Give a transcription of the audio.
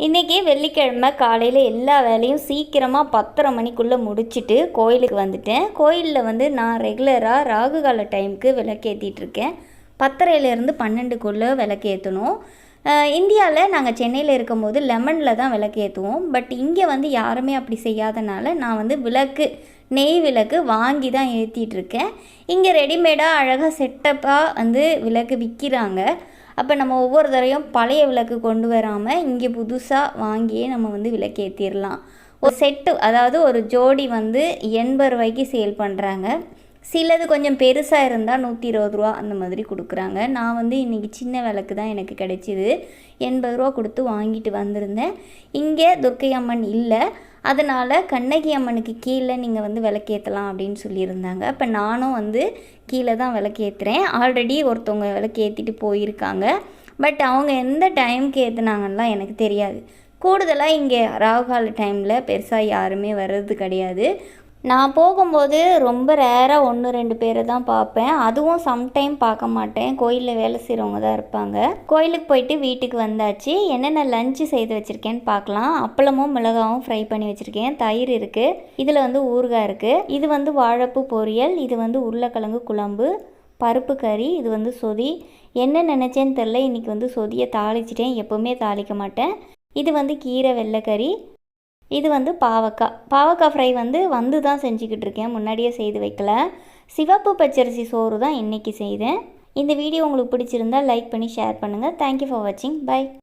இன்றைக்கி வெள்ளிக்கிழமை காலையில் எல்லா வேலையும் சீக்கிரமாக பத்தரை மணிக்குள்ளே முடிச்சுட்டு கோயிலுக்கு வந்துட்டேன். கோயிலில் வந்து நான் ரெகுலராக ராகு கால டைமுக்கு விளக்கேற்றிட்டுருக்கேன் பத்தரையிலேருந்து பன்னெண்டுக்குள்ளே விளக்கேற்றணும் இந்தியாவில் நாங்கள் சென்னையில் இருக்கும்போது லெமனில் தான் விளக்கு ஏற்றுவோம் பட் இங்கே வந்து யாருமே அப்படி செய்யாதனால நான் வந்து விளக்கு நெய் விளக்கு வாங்கி தான் ஏற்றிட்டுருக்கேன் இங்கே ரெடிமேடாக அழகாக செட்டப்பாக வந்து விளக்கு விற்கிறாங்க அப்போ நம்ம ஒவ்வொரு தடவையும் பழைய விளக்கு கொண்டு வராமல் இங்கே புதுசாக வாங்கியே நம்ம வந்து விளக்கேற்றிடலாம் ஒரு செட்டு அதாவது ஒரு ஜோடி வந்து எண்பது ரூபாய்க்கு சேல் பண்ணுறாங்க சிலது கொஞ்சம் பெருசாக இருந்தால் நூற்றி இருபது ரூபா அந்த மாதிரி கொடுக்குறாங்க. நான் வந்து இன்றைக்கி சின்ன விளக்கு தான் எனக்கு கிடைச்சிது. எண்பது ரூபா கொடுத்து வாங்கிட்டு வந்திருந்தேன். இங்கே துர்க்கை அம்மன் இல்லை. அதனால் கண்ணகி அம்மனுக்கு கீழே நீங்கள் வந்து விளக்கேற்றலாம் அப்படின்னு சொல்லியிருந்தாங்க. இப்போ நானும் வந்து கீழே தான் விளக்கேற்றுறேன் ஆல்ரெடி ஒருத்தவங்க விளக்கேற்றிட்டு போயிருக்காங்க. பட் அவங்க எந்த டைமுக்கு ஏற்றுனாங்கலாம் எனக்கு தெரியாது. கூடுதலாக இங்கே ராகுகால டைமில் பெருசாக யாருமே வர்றது கிடையாது. நான் போகும்போது ரொம்ப ரேராக ஒன்று ரெண்டு பேரை தான் பார்ப்பேன். அதுவும் சம்டைம் பார்க்க மாட்டேன். கோயிலில் வேலை செய்கிறவங்க தான் இருப்பாங்க. கோயிலுக்கு போயிட்டு வீட்டுக்கு வந்தாச்சு. என்னென்ன லஞ்சு செய்து வச்சுருக்கேன்னு பார்க்கலாம். அப்பளமும் மிளகாவும் ஃப்ரை பண்ணி வச்சுருக்கேன். தயிர் இருக்குது இதில் வந்து ஊறுகாய் இருக்குது இது வந்து வாழைப்பூ பொரியல். இது வந்து உருளைக்கிழங்கு குழம்பு பருப்பு கறி இது வந்து சொதி. என்ன நினச்சேன்னு தெரில இன்றைக்கி வந்து சொதியை தாளிச்சிட்டேன். எப்போவுமே தாளிக்க மாட்டேன். இது வந்து கீரை வெள்ளைக்கறி இது வந்து பாவக்காய். பாவக்காய் ஃப்ரை வந்து வந்து தான் செஞ்சுக்கிட்டு இருக்கேன் முன்னாடியே செய்து வைக்கல. சிவப்பு பச்சரிசி சோறு தான் இன்றைக்கி செய்தேன். இந்த வீடியோ உங்களுக்கு பிடிச்சிருந்தா லைக் பண்ணி ஷேர் பண்ணுங்கள் தேங்க்யூ ஃபார் வாட்சிங் பை